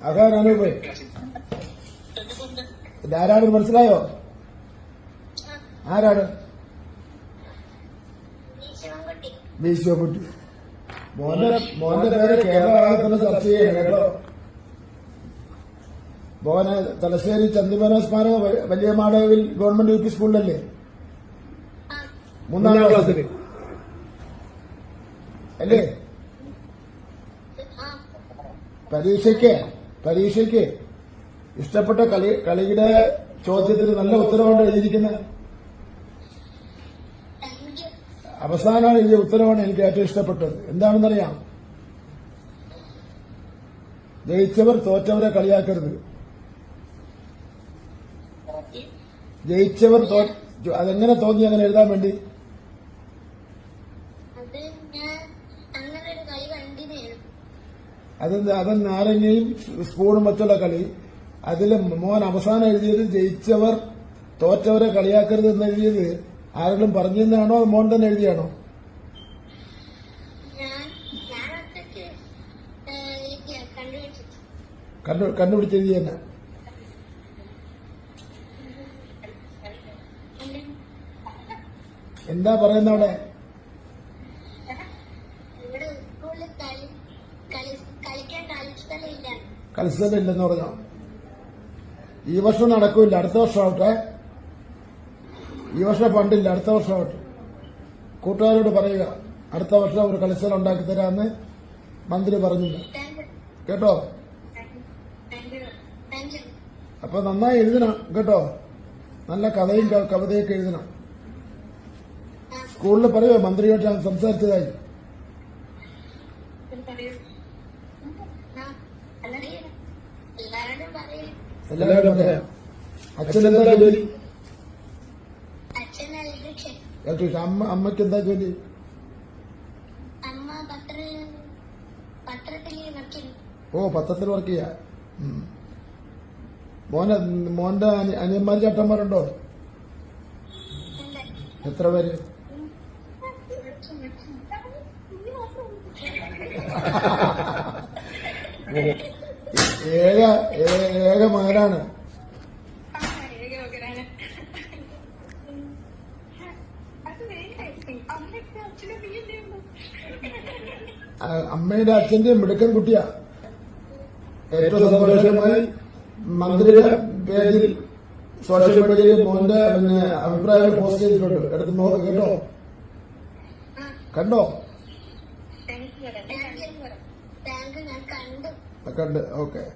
അതാണ് അനൂപ് ഇതാരാണ് മനസ്സിലായോ? ആരാണ്? ബീശോക്കുട്ടി മോന്റെ മോന്റെ പേര് കേരളത്തിന് ചർച്ച ചെയ്യണം കേട്ടോ. മോനെ തലശ്ശേരി ചന്ദിമന സ്മാരക വലിയ മാടവിൽ ഗവൺമെന്റ് യു പി സ്കൂളിലല്ലേ? മൂന്നാം ക്ലാസ്സിൽ. അല്ലേ? പരീക്ഷയ്ക്ക്? പരീക്ഷയ്ക്ക് ഇഷ്ടപ്പെട്ട കളി കളിയുടെ ചോദ്യത്തിന് നല്ല ഉത്തരവാണ് എഴുതിയിരിക്കുന്നത്. അവസാനമാണ് എഴുതിയ ഉത്തരവാണ് എനിക്ക് ഏറ്റവും ഇഷ്ടപ്പെട്ടത്. എന്താണെന്നറിയാം? ജയിച്ചവർ തോറ്റവരെ കളിയാക്കരുത്. ജയിച്ചവർ അതെങ്ങനെ തോന്നി? അങ്ങനെ എഴുതാൻ വേണ്ടി അത് ഞാൻ അങ്ങനെ ഒരു കളി കണ്ടിരുന്നു അത് അത് നാരങ്ങയും സ്പൂണും വെച്ചുള്ള കളി. അതിൽ മോൻ അവസാനം എഴുതിയത് ജയിച്ചവർ തോറ്റവരെ കളിയാക്കരുത് എന്ന് എഴുതിയത് ആരെങ്കിലും പറഞ്ഞെന്നാണോ അത് മോൻ തന്നെ എഴുതിയാണോ? കണ്ടു തന്നെ. എന്താ പറയുന്ന അവിടെ ഇവിടെ സ്കൂളിൽ കളി കളി കളിക്കാൻ കളിസ്ഥലമില്ല കത്സരമില്ലെന്ന് പറഞ്ഞു. ഈ വർഷം നടക്കൂല അടുത്ത വർഷമാവട്ടെ. ഈ വർഷം ഫണ്ടില്ല അടുത്ത വർഷമാവട്ടെ. കൂട്ടുകാരോട് പറയുക അടുത്ത വർഷം ഒരു കത്സരം ഉണ്ടാക്കി തരാമെന്ന് മന്ത്രി പറഞ്ഞില്ല. കേട്ടോ? അപ്പൊ നന്നായി എഴുതണം കേട്ടോ? നല്ല കഥയും കവിതയൊക്കെ എഴുതണം. സ്കൂളിൽ പറയുമോ മന്ത്രിയോട്ട് ഞാൻ സംസാരിച്ചതായി പറയൂ ആ അല്ലെങ്കിൽ എല്ലാവരോടും പറയും എല്ലാവരും പറയാം അച്ഛൻ എന്താ ജോലി? ഇലക്ട്രീഷ്യൻ അമ്മ അമ്മയ്ക്ക് എന്താ ജോലി? ഓ പത്രത്തിൽ വർക്ക് ചെയ്യാ. മോനെ മോന്റെ അനി- അനിയന്മാർ ചേട്ടന്മാരുണ്ടോ? എത്ര പേര്? ഏക ഏക മകനാണ് അമ്മയുടെ അച്ഛന്റെ മിടുക്കൻ കുട്ടിയാ. ഏറ്റവും സന്തോഷമായി മന്ത്രിയുടെ പേരിൽ സോഷ്യൽ മീഡിയയിൽ മോന്റെ പിന്നെ അഭിപ്രായങ്ങൾ പോസ്റ്റ് ചെയ്തിട്ടുണ്ട്. എടുത്ത് നോക്ക് കേട്ടോ? കണ്ടോ? താങ്ക് ഞാൻ കണ്ടു കണ്ട് ഓക്കെ.